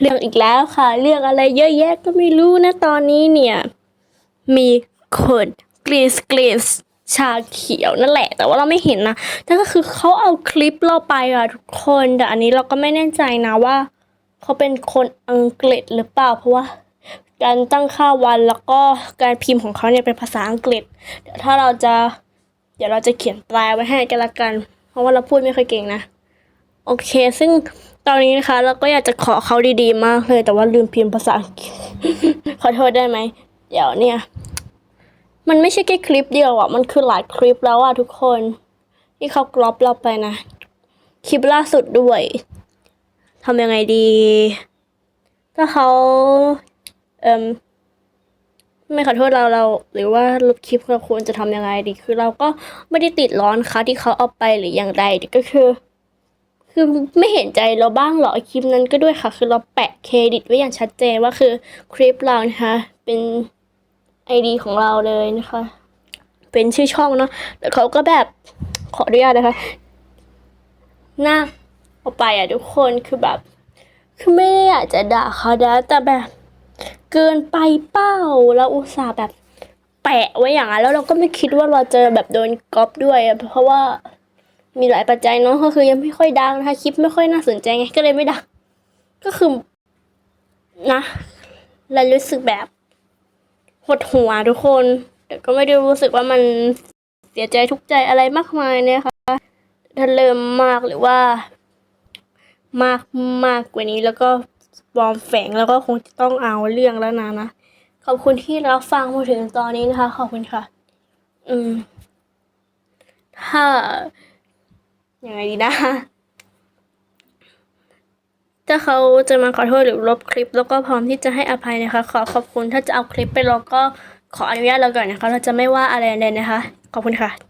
เรื่องอีกแล้วค่ะ เรื่องอะไรเยอะแยะก็ไม่รู้นะตอนนี้เนี่ย มีคนกรีนสกรีนชาเขียวนั่นแหละ แต่ว่าเราไม่เห็นนะแต่ก็คือเขาเอาคลิปเราไปอะทุกคนแต่อันนี้เราก็ไม่แน่ใจนะว่าเขาเป็นคนอังกฤษหรือเปล่า เพราะว่า การตั้งค่าวันแล้วก็การพิมพ์ของเขาเนี่ยเป็นภาษาอังกฤษ เดี๋ยวถ้าเราจะ เดี๋ยวเราจะเขียนแปลไว้ให้กันละกัน เพราะว่าเราพูดไม่ค่อยเก่งนะ โอเค ซึ่ง ตอนนี้นะคะเราก็อยากจะขอเขาดีๆ มากเลย แต่ว่าลืมพิมพ์ภาษาอังกฤษขอโทษได้ไหมเดี๋ยวเนี่ย มันไม่ใช่แค่คลิปเดียวอะ มันคือหลายคลิปแล้วอะทุกคน ที่เขากรอบเราไปนะ คลิปล่าสุดด้วยทำยังไงดี ถ้าเขาเอ่มไม่ขอโทษเราเรา หรือว่าลบคลิปเราควรจะทำยังไงดี คือเราก็ไม่ได้ติดร้อนค่ะที่เขาเอาไปหรืออย่างไรก็คือ คือไม่เห็นใจเราบ้างหรอคลิปนั้นก็ด้วยค่ะ คือเราแปะเครดิตไว้อย่างชัดเจนว่าคือคลิปเรานะคะเป็นไอดีของเราเลยนะคะ เป็นชื่อช่องเนาะแต่เขาก็แบบขออนุญาตนะคะหน้าเอาไปอะทุกคนคือแบบ คือไม่ได้อยากจะด่าเขานะแต่แบบ เกินไปเป้าเราอุตส่าห์แบบ แปะไว้อย่างนั้นแล้วเราก็ไม่คิดว่าเราจะแบบโดนก๊อปด้วยเพราะว่า มีหลายปัจจัยเนาะก็คือยังไม่ค่อยดังนะคะคลิปไม่ค่อยน่าสนใจไงก็เลยไม่ดังก็คือ นะเรารู้สึกแบบหดหัวทุกคน แต่ก็ไม่ได้รู้สึกว่ามันเสียใจทุกใจอะไรมากมายเนะคะถ้าเริ่มมากหรือว่า มากมากกว่านี้แล้วก็ปลอมแฝงแล้วก็คงจะต้องเอาเรื่องแล้วนะนะขอบคุณที่รับฟังมาถึงตอนนี้นะคะ ขอบคุณค่ะ อืม ถ้า ยังไงดีนะ ถ้าเขาจะมาขอโทษหรือลบคลิป แล้วก็พร้อมที่จะให้อภัยนะคะ ขอขอบคุณถ้าจะเอาคลิปไปลงก็ขออนุญาตเราก่อนนะคะ เราจะไม่ว่าอะไรเลยนะคะ ขอบคุณค่ะ